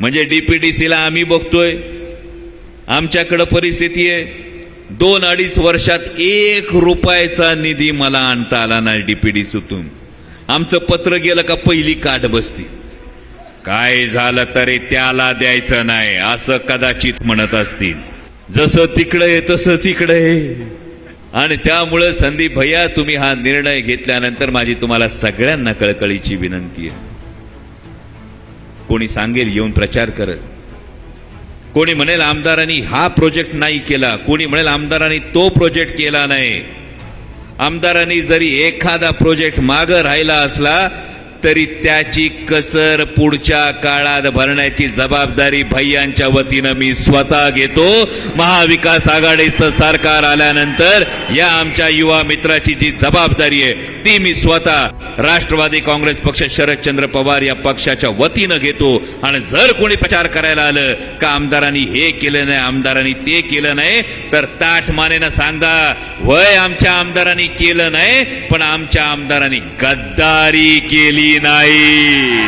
म्हणजे डीपीडीसीला आम्ही बघतोय. आमच्याकडं परिस्थिती आहे. दोन अडीच वर्षात एक रुपयाचा निधी मला आणता आला नाही डीपीडीसीतून आमचं पत्र गेलं का पहिली काट बसती. काय झालं तरी त्याला द्यायचं नाही असं कदाचित म्हणत असतील. जसं तिकडं आहे तसंच इकडं आहे. आणि त्यामुळं संदीप भैया तुम्ही हा निर्णय घेतल्यानंतर माझी तुम्हाला सगळ्यांना कळकळीची विनंती आहे. कोणी सांगेल येऊन प्रचार करत कोणी म्हणेल आमदारांनी हा प्रोजेक्ट नाही केला. कोणी म्हणेल आमदारांनी तो प्रोजेक्ट केला नाही. आमदारांनी जरी एखादा प्रोजेक्ट मागं राहिला असला तरी त्याची कसर पुढच्या काळात भरण्याची जबाबदारी भैयांच्या वतीनं मी स्वतः घेतो. महाविकास आघाडीचं सरकार आल्यानंतर या आमच्या युवा मित्राची जी जबाबदारी आहे ती मी स्वतः राष्ट्रवादी काँग्रेस पक्ष शरदचंद्र पवार या पक्षाच्या वतीनं घेतो. आणि जर कोणी प्रचार करायला आलं का आमदारांनी हे केलं नाही आमदारांनी ते केलं नाही तर ताठ मानेनं सांगा वय आमच्या आमदारांनी केलं नाही पण आमच्या आमदारांनी गद्दारी केली. नाही